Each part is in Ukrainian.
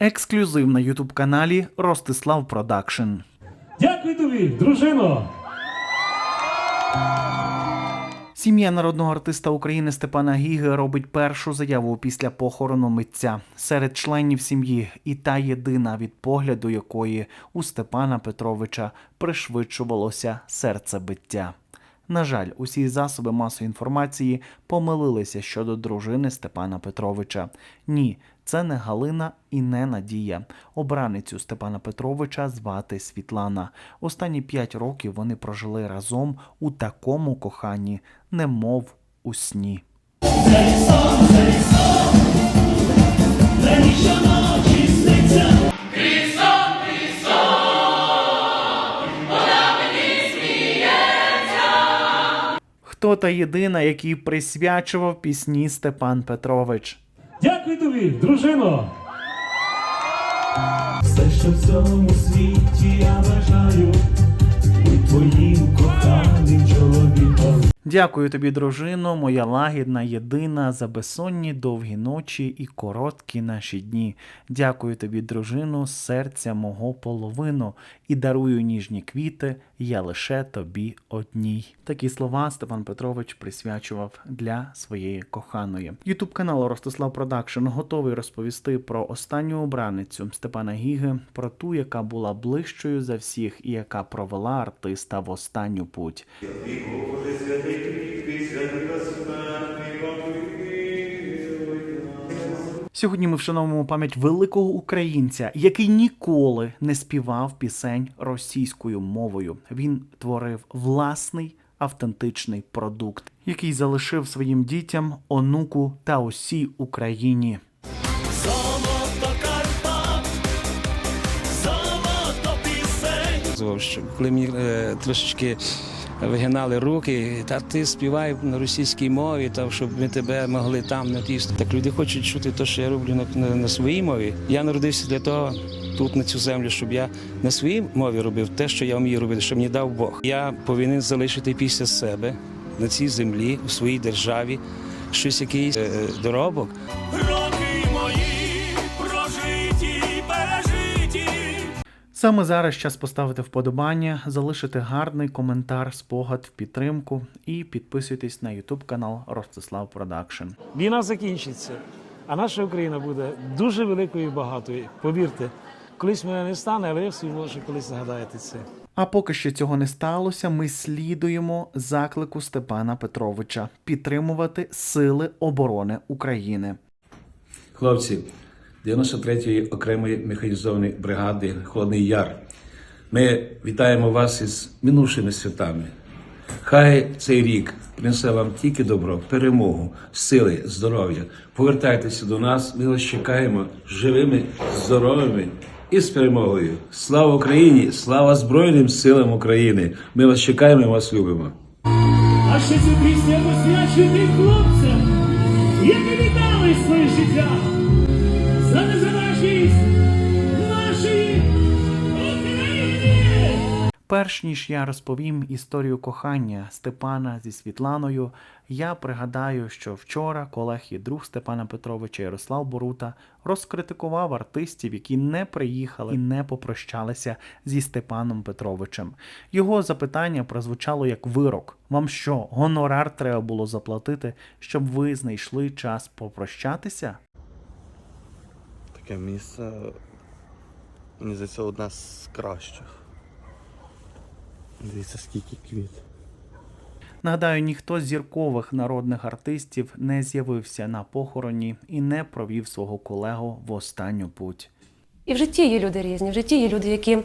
Ексклюзив на ютуб каналі Ростислав Продакшн. Дякую тобі, дружино! Сім'я народного артиста України Степана Гіги робить першу заяву після похорону митця серед членів сім'ї, і та єдина від погляду якої у Степана Петровича пришвидшувалося серцебиття. На жаль, усі засоби масової інформації помилилися щодо дружини Степана Петровича. Ні, це не Галина і не Надія. Обраницю Степана Петровича звати Світлана. Останні п'ять років вони прожили разом у такому коханні, немов у сні. Хто та єдина, який присвячував пісні Степан Петрович? Дякую тобі, дружино! Все, що в цьому світі я бажаю, і твоїм коханим чоловіком. Дякую тобі, дружино, моя лагідна, єдина, за безсонні довгі ночі і короткі наші дні. Дякую тобі, дружино, серця мого половину, і дарую ніжні квіти, я лише тобі одній. Такі слова Степан Петрович присвячував для своєї коханої. Ютуб канал Ростислав Продакшн готовий розповісти про останню обраницю Степана Гіги, про ту, яка була ближчою за всіх і яка провела артиста в останню путь. Сьогодні ми вшановуємо пам'ять великого українця, який ніколи не співав пісень російською мовою. Він творив власний автентичний продукт, який залишив своїм дітям, онуку та усій Україні. Знову ж, коли мені е, трошечки вигинали руки, та ти співай на російській мові, та щоб ми тебе могли там на тій. Так люди хочуть чути те, що я роблю на, на, на своїй мові. Я народився для того тут, на цю землю, щоб я на своїй мові робив те, що я вмію робити, що мені дав Бог. Я повинен залишити після себе на цій землі, у своїй державі, щось якийсь е, е, доробок. Саме зараз час поставити вподобання, залишити гарний коментар, спогад в підтримку і підписуйтесь на YouTube канал Ростислав Продакшн. Війна закінчиться, а наша Україна буде дуже великою і багатою. Повірте, колись мене не стане, але я всі може колись згадаєте це. А поки що цього не сталося, ми слідуємо заклику Степана Петровича підтримувати Сили оборони України. Хлопці 93-ї окремої механізованої бригади Холодний Яр. Ми вітаємо вас із минувшими святами. Хай цей рік принесе вам тільки добро, перемогу, сили, здоров'я. Повертайтеся до нас. Ми вас чекаємо живими, здоровими і з перемогою. Слава Україні! Слава Збройним силам України! Ми вас чекаємо, і вас любимо. А ще цю пісню я посвячую хлопцям, Перш ніж я розповім історію кохання Степана зі Світланою, я пригадаю, що вчора колег і друг Степана Петровича Ярослав Борута розкритикував артистів, які не приїхали і не попрощалися зі Степаном Петровичем. Його запитання прозвучало як вирок. Вам що, гонорар треба було заплатити, щоб ви знайшли час попрощатися? Таке місце, мені здається, одне з кращих. Дивіться, скільки квіт. Нагадаю, ніхто з зіркових народних артистів не з'явився на похороні і не провів свого колегу в останню путь. І в житті є люди різні. В житті є люди, які,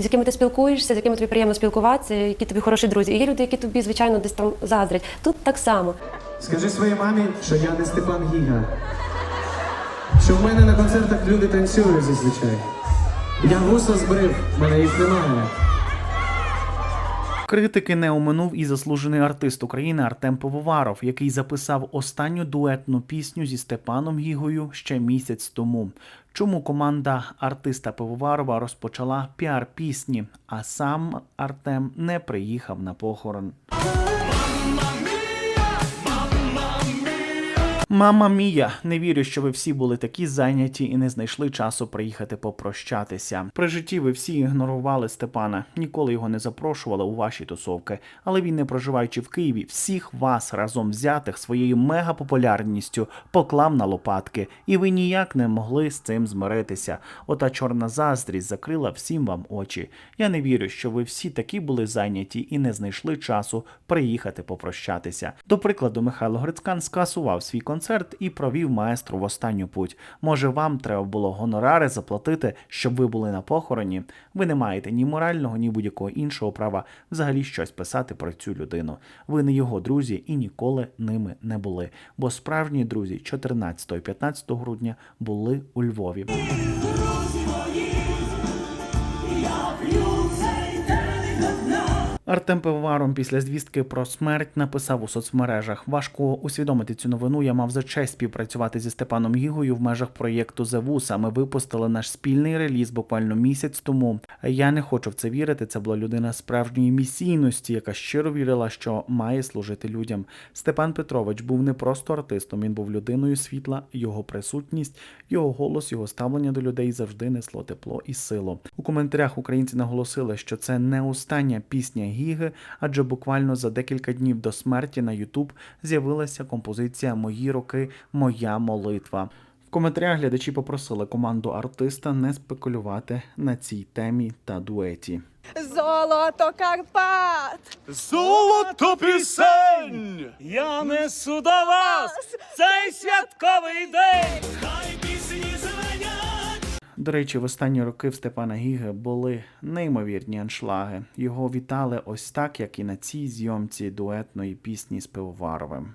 з якими ти спілкуєшся, з якими тобі приємно спілкуватися, які тобі хороші друзі. І є люди, які тобі, звичайно, десь там заздрять. Тут так само. Скажи своїй мамі, що я не Степан Гіга. Що в мене на концертах люди танцюють зазвичай. Я вуса збрив, в мене їх немає. Критики не оминув і заслужений артист України Артем Пивоваров, який записав останню дуетну пісню зі Степаном Гігою ще місяць тому. Чому команда артиста Пивоварова розпочала піар пісні, а сам Артем не приїхав на похорон. Мама мія, не вірю, що ви всі були такі зайняті і не знайшли часу приїхати попрощатися. При житті ви всі ігнорували Степана, ніколи його не запрошували у ваші тусовки. Але він, не проживаючи в Києві, всіх вас разом взятих своєю мегапопулярністю поклав на лопатки, і ви ніяк не могли з цим змиритися. Ота чорна заздрість закрила всім вам очі. Я не вірю, що ви всі такі були зайняті і не знайшли часу приїхати попрощатися. До прикладу, Михайло Грицькан скасував свій концерт і провів маестру в останню путь. Може, вам треба було гонорари заплатити, щоб ви були на похороні? Ви не маєте ні морального, ні будь-якого іншого права взагалі щось писати про цю людину. Ви не його друзі і ніколи ними не були. Бо справжні друзі 14 і 15 грудня були у Львові. Артем Пивоваром після звістки про смерть написав у соцмережах. Важко усвідомити цю новину. Я мав за честь співпрацювати зі Степаном Гігою в межах проєкту Зевуса. Ми випустили наш спільний реліз буквально місяць тому. Я не хочу в це вірити. Це була людина справжньої місійності, яка щиро вірила, що має служити людям. Степан Петрович був не просто артистом, він був людиною світла. Його присутність, його голос, його ставлення до людей завжди несло тепло і силу. У коментарях українці наголосили, що це не остання пісня Гіги, адже буквально за декілька днів до смерті на Ютуб з'явилася композиція Мої роки, моя молитва. В коментарях глядачі попросили команду артиста не спекулювати на цій темі та дуеті. Золото Карпат! Золото пісень! Я несу до вас цей святковий день! До речі, в останні роки в Степана Гіги були неймовірні аншлаги. Його вітали ось так, як і на цій зйомці дуетної пісні з Пивоваровим.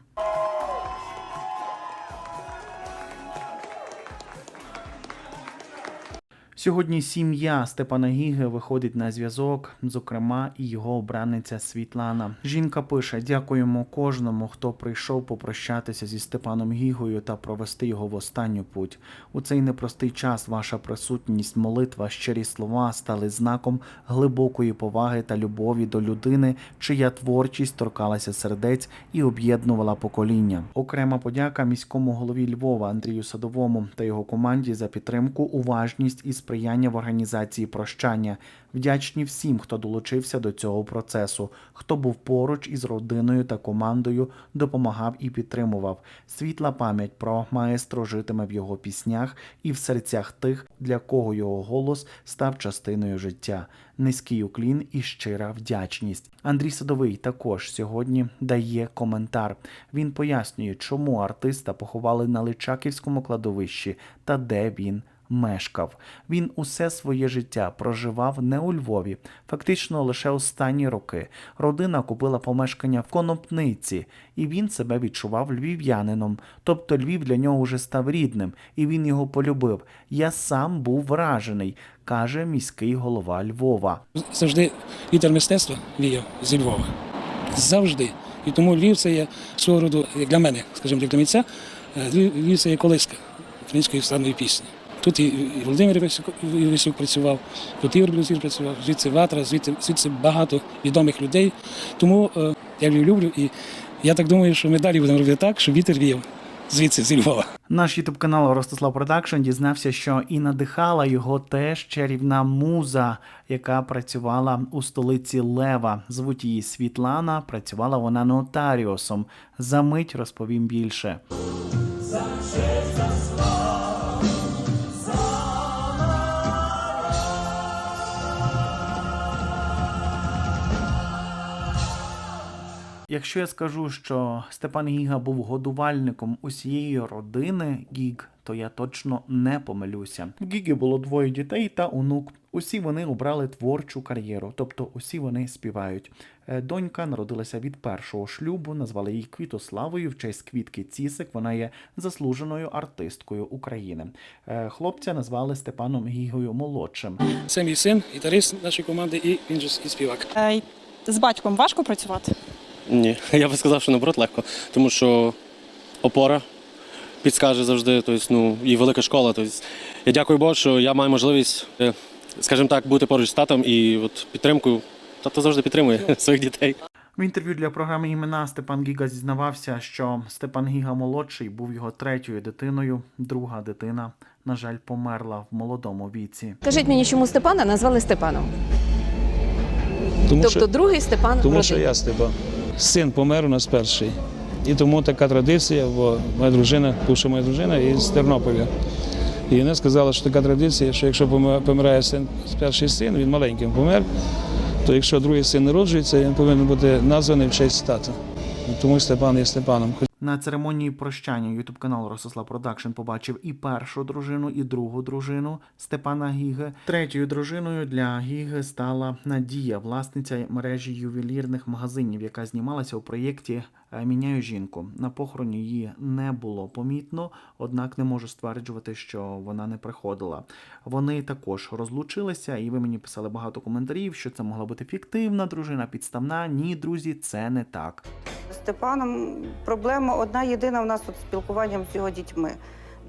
Сьогодні сім'я Степана Гіги виходить на зв'язок, зокрема, і його обраниця Світлана. Жінка пише: Дякуємо кожному, хто прийшов попрощатися зі Степаном Гігою та провести його в останню путь. У цей непростий час ваша присутність, молитва, щирі слова стали знаком глибокої поваги та любові до людини, чия творчість торкалася сердець і об'єднувала покоління. Окрема подяка міському голові Львова Андрію Садовому та його команді за підтримку, уважність і сприяння в організації прощання. Вдячні всім, хто долучився до цього процесу, хто був поруч із родиною та командою, допомагав і підтримував. Світла пам'ять про маестро житиме в його піснях і в серцях тих, для кого його голос став частиною життя. Низький уклін і щира вдячність. Андрій Садовий також сьогодні дає коментар. Він пояснює, чому артиста поховали на Личаківському кладовищі та де він мешкав. Він усе своє життя проживав не у Львові, фактично лише останні роки. Родина купила помешкання в Конопниці, і він себе відчував львів'янином. Тобто Львів для нього вже став рідним, і він його полюбив. Я сам був вражений, каже міський голова Львова. завжди вітер мистецтва віяв зі Львова. Завжди. І тому Львів це є свого роду, як для мене, скажімо, для митця, е, Львів це є колиска української естрадної пісні. Тут і Володимир Івасюк працював, тут Ігор працював, звідси Ватра, звідси, звідси багато відомих людей. Тому е, я Львів люблю і я так думаю, що ми далі будемо робити так, щоб вітер віяв звідси, зі Львова. Наш ютуб канал Ростислав Продакшн дізнався, що і надихала його теж чарівна муза, яка працювала у столиці Лева. Звуть її Світлана. Працювала вона нотаріусом. За мить розповім більше. Якщо я скажу, що Степан Гіга був годувальником усієї родини Гіг, то я точно не помилюся. В Гіги було двоє дітей та онук. Усі вони обрали творчу кар'єру, тобто усі вони співають. Е, Донька народилася від першого шлюбу, назвали її Квітославою в честь квітки Цісик. Вона є заслуженою артисткою України. Е, Хлопця назвали Степаном Гігою молодшим. Це мій син, гітарист нашої команди, і він же і співак. Е, З батьком важко працювати? Ні, я би сказав, що наоборот легко, тому що опора підскаже завжди, тобто, ну, і велика школа. Тобто, я дякую Богу, що я маю можливість, е, скажімо так, бути поруч з татом і от підтримкою. Тато завжди підтримує своїх дітей. В інтерв'ю для програми імена Степан Гіга зізнавався, що Степан Гіга молодший був його третьою дитиною. Друга дитина, на жаль, померла в молодому віці. Скажіть мені, чому Степана назвали Степаном? Тому тобто що, другий Степан тому родині. що я Степан. Син помер у нас перший. І тому така традиція, бо моя дружина, бувша моя дружина із Тернополя. І вона сказала, що така традиція, що якщо помирає син, перший син, він маленьким помер, то якщо другий син народжується, він повинен бути названий в честь тата. Тому Степан є Степаном. На церемонії прощання ютуб канал Ростислав Продакшн побачив і першу дружину, і другу дружину Степана Гіги. Третьою дружиною для Гіги стала Надія, власниця мережі ювелірних магазинів, яка знімалася у проєкті «Е, Міняю жінку. На похороні її не було помітно, однак не можу стверджувати, що вона не приходила. Вони також розлучилися, і ви мені писали багато коментарів, що це могла бути фіктивна дружина, підставна. Ні, друзі, це не так. Степаном проблема одна єдина в нас от спілкуванням з його дітьми.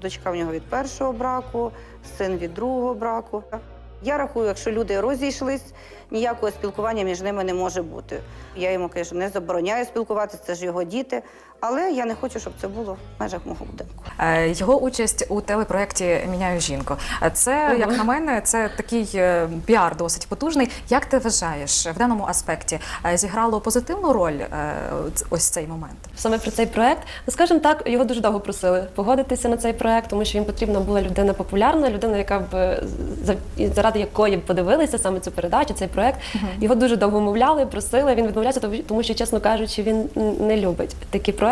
Дочка в нього від першого браку, син від другого браку. Я рахую, якщо люди розійшлись, ніякого спілкування між ними не може бути. Я йому, кажу, не забороняю спілкуватися, це ж його діти, але я не хочу, щоб це було в межах мого будинку. Е, Його участь у телепроєкті Міняю жінку. Е, Це, як на мене, це такий е, піар досить потужний. Як ти вважаєш в даному аспекті зіграло позитивну роль ось цей момент? Саме про цей проект, ну скажімо так, його дуже довго просили погодитися на цей проект, тому що їм потрібна була людина популярна, людина, яка б заради якої б подивилися саме цю передачу, цей проект. Його дуже довго мовляли, просили. Він відмовлявся, тому- тому що, чесно кажучи, він не любить такі проекти.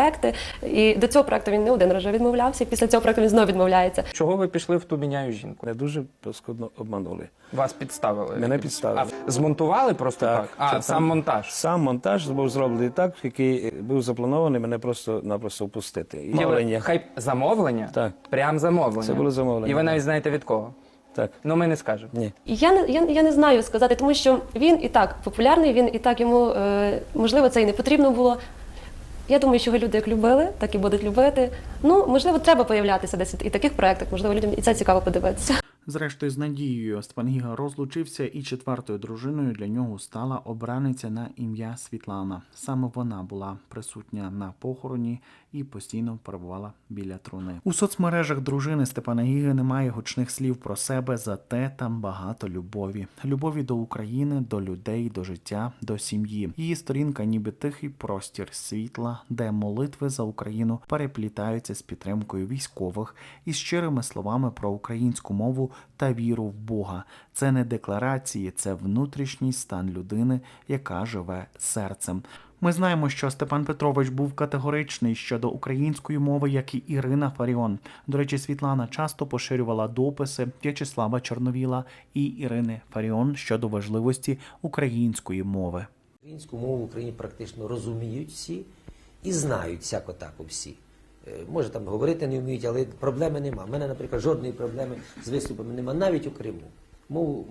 І до цього проекту він не один раз вже відмовлявся. І після цього проекту він знову відмовляється. Чого ви пішли в ту міняю жінку? Мене дуже паскудно обманули. Вас підставили? Мене підставили. А змонтували просто так? А, це сам монтаж. Сам монтаж був зроблений так, який був запланований мене просто-напросто впустити. І мовлення. Хай замовлення? Так. Прям замовлення. Це було замовлення. І ви навіть знаєте від кого? Так. Ну ми не скажемо. Ні. Я не я, я не знаю сказати, тому що він і так популярний, він і так йому е, можливо це і не потрібно було. Я думаю, що його люди як любили, так і будуть любити. Ну можливо, треба появлятися десь і таких проектах. Можливо, людям і це цікаво подивитися. Зрештою, з Надією Степангіга розлучився, і четвертою дружиною для нього стала обраниця на ім'я Світлана. Саме вона була присутня на похороні і постійно перебувала біля труни. У соцмережах дружини Степана Гіги немає гучних слів про себе, зате там багато любові. Любові до України, до людей, до життя, до сім'ї. Її сторінка, ніби тихий простір світла, де молитви за Україну переплітаються з підтримкою військових і щирими словами про українську мову та віру в Бога. Це не декларації, це внутрішній стан людини, яка живе серцем. Ми знаємо, що Степан Петрович був категоричний щодо української мови, як і Ірина Фаріон. До речі, Світлана часто поширювала дописи В'ячеслава Чорновіла і Ірини Фаріон щодо важливості української мови. Українську мову в Україні практично розуміють всі і знають всяко тако всі. Е, Може там говорити не вміють, але проблеми нема. У мене, наприклад, жодної проблеми з виступами нема, навіть у Криму. Мову,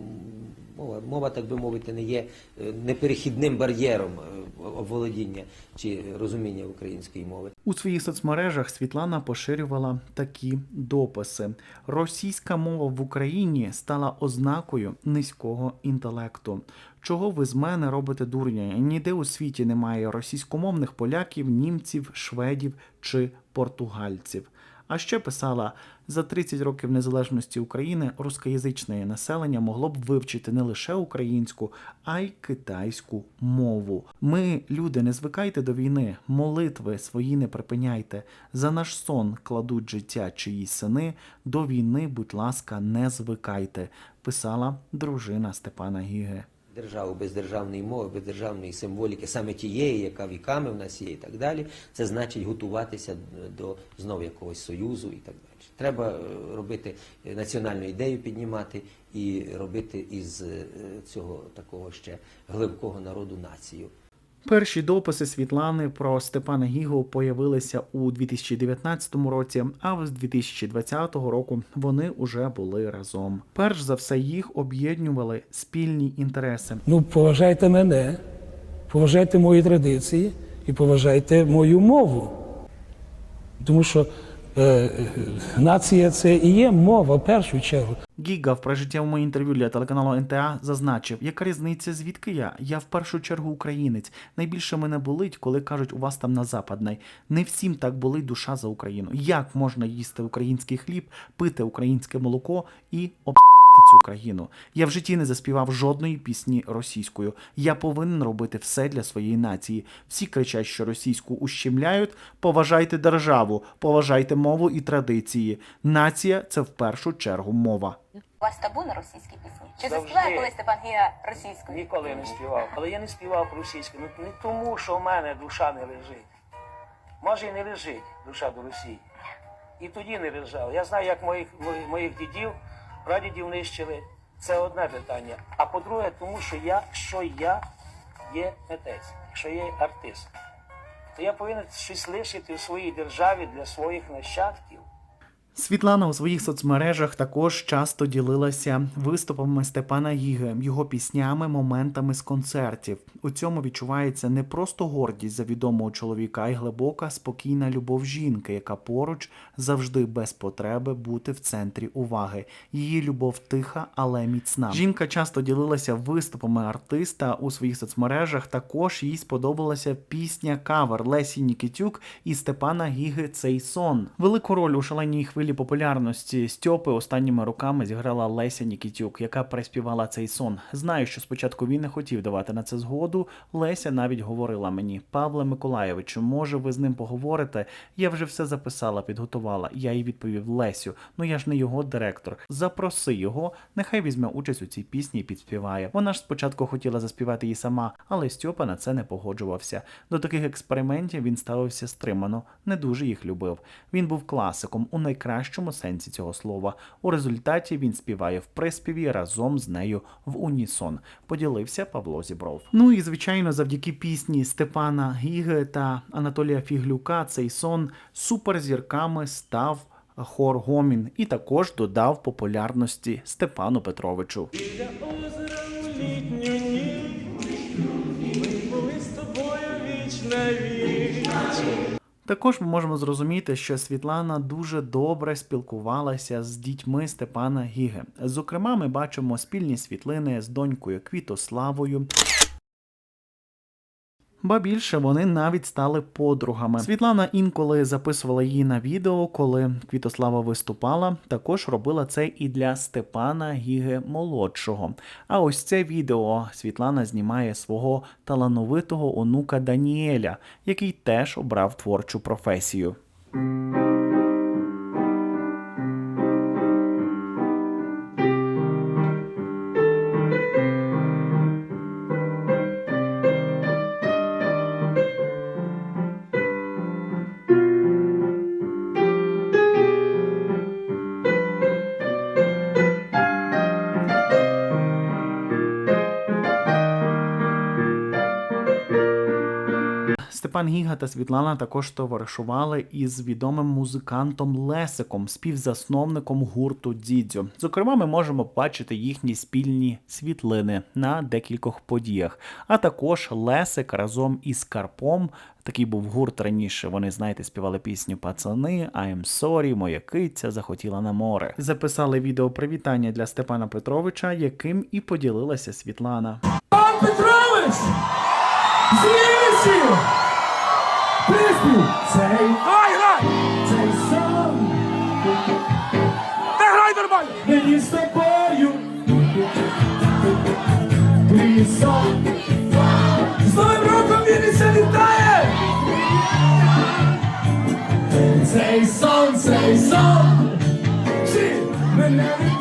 мова, мова, так би мовити, не є е, неперехідним бар'єром е, оволодіння чи розуміння української мови. У своїх соцмережах Світлана поширювала такі дописи: Російська мова в Україні стала ознакою низького інтелекту. Чого ви з мене робите дурня? Ніде у світі немає російськомовних поляків, німців, шведів чи португальців. А ще писала: за 30 років незалежності України рускоязичне населення могло б вивчити не лише українську, а й китайську мову. Ми, люди, не звикайте до війни, молитви свої не припиняйте. За наш сон кладуть життя чиїсь сини. До війни, будь ласка, не звикайте, писала дружина Степана Гіге. Державу без державної мови, без державної символіки, саме тієї, яка віками в нас є, і так далі, це значить готуватися до знов якогось союзу і так далі. Треба е, робити національну ідею, піднімати і робити із е, цього такого ще глибкого народу націю. Перші дописи Світлани про Степана Гігу появилися у 2019 році, а з 2020 року вони уже були разом. Перш за все їх об'єднували спільні інтереси. Ну, поважайте мене, поважайте мої традиції і поважайте мою мову. Тому що нація це і є мова в першу чергу. Гіга в прожиттєвому інтерв'ю для телеканалу НТА зазначив, яка різниця, звідки я? Я в першу чергу українець. Найбільше мене болить, коли кажуть, у вас там на западній. Не всім так болить душа за Україну. Як можна їсти український хліб, пити українське молоко і об цю країну. Я в житті не заспівав жодної пісні російською. Я повинен робити все для своєї нації. Всі кричать, що російську ущемляють. Поважайте державу, поважайте мову і традиції. Нація це в першу чергу мова. У вас табу на російські пісні? Чи заспіває колись Степан Гіга російською? Ніколи не співав. Але я не співав російською. Ну не тому, що в мене душа не лежить. Може і не лежить душа до Росії. І тоді не лежала. Я знаю, як моїх, моїх, моїх дідів, прадідів нищили. Це одне питання. А по-друге, тому що я, що я є митець, що я є артист, то я повинен щось лишити у своїй державі для своїх нащадків. Світлана у своїх соцмережах також часто ділилася виступами Степана Гіги, його піснями, моментами з концертів. У цьому відчувається не просто гордість за відомого чоловіка, а й глибока спокійна любов жінки, яка поруч завжди без потреби бути в центрі уваги. Її любов тиха, але міцна. Жінка часто ділилася виступами артиста у своїх соцмережах. Також їй сподобалася пісня кавер Лесі Нікітюк і Степана Гіги Цей сон. Велику роль у шаленій хвилі популярності Стьопи останніми роками зіграла Леся Нікітюк, яка приспівала цей сон. Знаю, що спочатку він не хотів давати на це згоду. Леся навіть говорила мені: Павле Миколаєвичу, може, ви з ним поговорите? Я вже все записала, підготувала. Я їй відповів Лесю. Ну я ж не його директор. Запроси його, нехай візьме участь у цій пісні і підспіває. Вона ж спочатку хотіла заспівати її сама, але Стьопа на це не погоджувався. До таких експериментів він ставився стримано, не дуже їх любив. Він був класиком у найкращому сенсі цього слова. У результаті він співає в приспіві разом з нею в унісон. Поділився Павло Зібров. Ну і звичайно, завдяки пісні Степана Гіги та Анатолія Фіглюка цей сон суперзірками став. Хор Гомін і також додав популярності Степану Петровичу. Також ми можемо зрозуміти, що Світлана дуже добре спілкувалася з дітьми Степана Гіги. Зокрема, ми бачимо спільні світлини з донькою Квітославою. Ба більше вони навіть стали подругами. Світлана інколи записувала її на відео, коли Квітослава виступала. Також робила це і для Степана Гіги молодшого. А ось це відео Світлана знімає свого талановитого онука Даніеля, який теж обрав творчу професію. Степан Гіга та Світлана також товаришували із відомим музикантом Лесиком, співзасновником гурту Дідзьо. Зокрема, ми можемо бачити їхні спільні світлини на декількох подіях. А також Лесик разом із Карпом. Такий був гурт раніше. Вони, знаєте, співали пісню Пацани, I'm sorry, моя киця захотіла на море. Записали відео привітання для Степана Петровича, яким і поділилася Світлана. Пан Петрович! Звідси! Приспів! Цей... Грай, грай! Цей сон! Та грай нормально! Мені з тобою! Твій! З Новим роком Вінниця вітає! Цей сон, цей сон! Всі! Мене від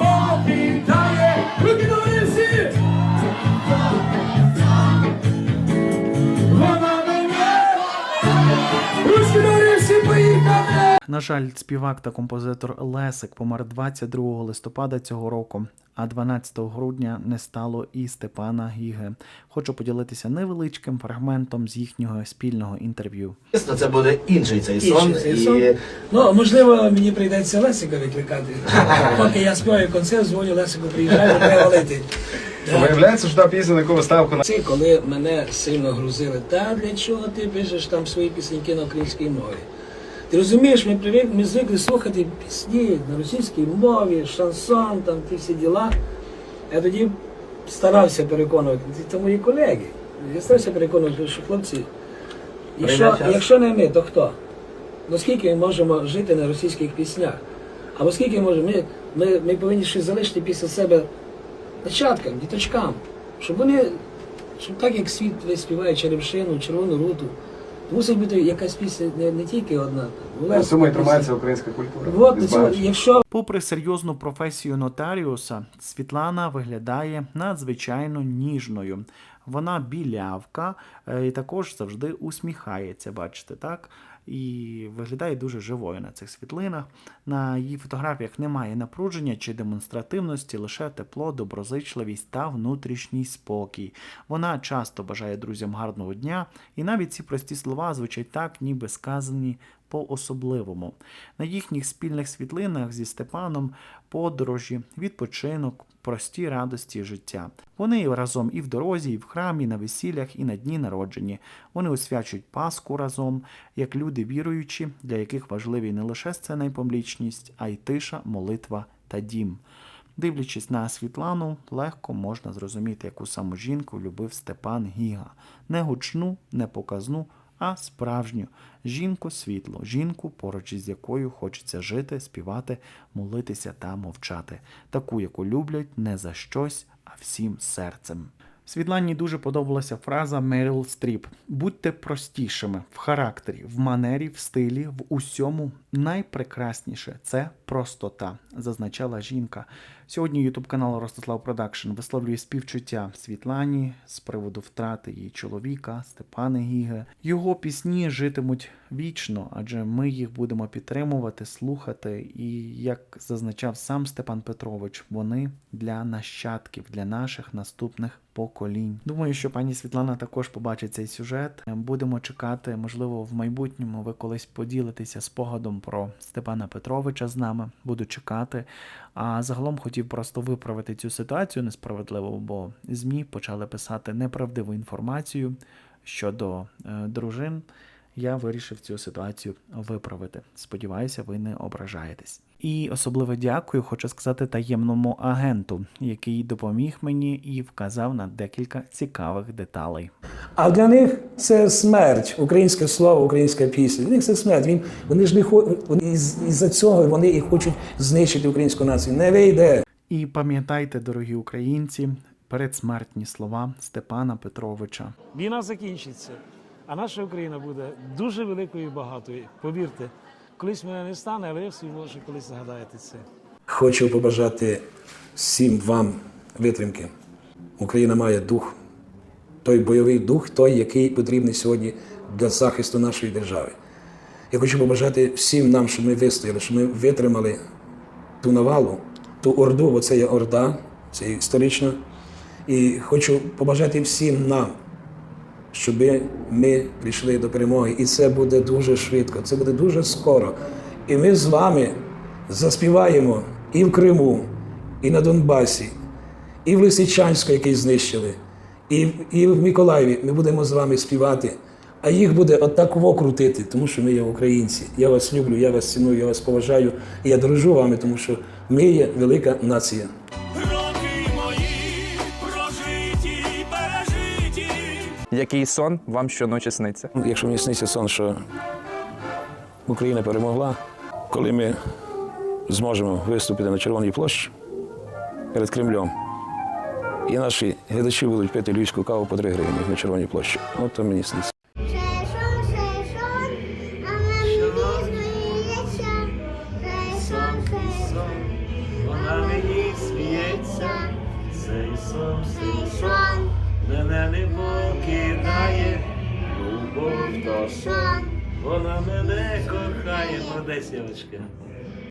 На жаль, співак та композитор Лесик помер 22 листопада цього року, а 12 грудня не стало і Степана Гіги. Хочу поділитися невеличким фрагментом з їхнього спільного інтерв'ю. Це буде інший цей сон. Інший цей і... Ну, можливо, мені прийдеться Лесика викликати. Поки я співаю концерт, дзвоню Лесику, приїжджаю, треба валити. Виявляється, що та пісня, на яку ставку на Це коли мене сильно грузили. Та для чого ти пишеш там свої пісеньки на українській мові? Ти розумієш, ми привик, ми звикли слухати пісні на російській мові, шансон, там ті всі діла. Я тоді старався переконувати, це мої колеги. Я старався переконувати, що хлопці, якщо, якщо не ми, то хто? Ну скільки ми можемо жити на російських піснях? Або скільки можемо, ми, ми, ми повинні щось залишити після себе нащадкам, діточкам, щоб вони, щоб так як світ весь співає черемшину, червону руту, мусить бути якась пісня не, не тільки одна. Була На цьому тримається українська культура. От, збагачення. якщо Попри серйозну професію нотаріуса, Світлана виглядає надзвичайно ніжною. Вона білявка е, і також завжди усміхається, бачите, так? І виглядає дуже живою на цих світлинах. На її фотографіях немає напруження чи демонстративності, лише тепло, доброзичливість та внутрішній спокій. Вона часто бажає друзям гарного дня, і навіть ці прості слова звучать так, ніби сказані по-особливому. На їхніх спільних світлинах зі Степаном подорожі, відпочинок, прості радості життя. Вони разом і в дорозі, і в храмі, і на весіллях, і на дні народжені. Вони освячують Пасху разом, як люди віруючі, для яких важливі не лише сцена і публічність, а й тиша, молитва та дім. Дивлячись на Світлану, легко можна зрозуміти, яку саму жінку любив Степан Гіга. Не гучну, не показну, а справжню жінку світло, жінку, поруч із якою хочеться жити, співати, молитися та мовчати, таку, яку люблять не за щось, а всім серцем. Світлані дуже подобалася фраза Меріл Стріп: будьте простішими в характері, в манері, в стилі, в усьому. Найпрекрасніше це простота, зазначала жінка. Сьогодні Ютуб канал Ростислав Продакшн висловлює співчуття Світлані з приводу втрати її чоловіка Степана Гіге. Його пісні житимуть вічно, адже ми їх будемо підтримувати, слухати. І як зазначав сам Степан Петрович, вони для нащадків, для наших наступних поколінь. Думаю, що пані Світлана також побачить цей сюжет. Будемо чекати, можливо, в майбутньому ви колись поділитеся спогадом про Степана Петровича з нами. Буду чекати. А загалом хотів просто виправити цю ситуацію несправедливо, бо ЗМІ почали писати неправдиву інформацію щодо е, дружин. Я вирішив цю ситуацію виправити. Сподіваюся, ви не ображаєтесь. І особливо дякую, хочу сказати таємному агенту, який допоміг мені і вказав на декілька цікавих деталей. А для них це смерть, українське слово, українська пісня. Для них це смерть. Він, вони ж не хо... вони із-за цього вони і хочуть знищити українську націю. Не вийде. І пам'ятайте, дорогі українці, передсмертні слова Степана Петровича. Війна закінчиться, а наша Україна буде дуже великою і багатою. Повірте, колись мене не стане, але ви всі може колись згадаєте це. Хочу побажати всім вам витримки. Україна має дух, той бойовий дух, той, який потрібний сьогодні для захисту нашої держави. Я хочу побажати всім нам, щоб ми вистояли, щоб ми витримали ту навалу, ту орду, бо це є орда, це історично. І хочу побажати всім нам, щоб ми прийшли до перемоги. І це буде дуже швидко, це буде дуже скоро. І ми з вами заспіваємо і в Криму, і на Донбасі, і в Лисичанську, який знищили, і, і в Миколаєві. Ми будемо з вами співати. А їх буде отаково крутити, тому що ми є українці. Я вас люблю, я вас ціную, я вас поважаю. І я дорожу вами, тому що ми є велика нація. Який сон вам щоночі сниться? Якщо мені сниться сон, що Україна перемогла, коли ми зможемо виступити на Червоній площі перед Кремлем, і наші глядачі будуть пити львівську каву по 3 гривні на Червоній площі. От то мені сниться. Вона мене кохає, молодець, Євочка.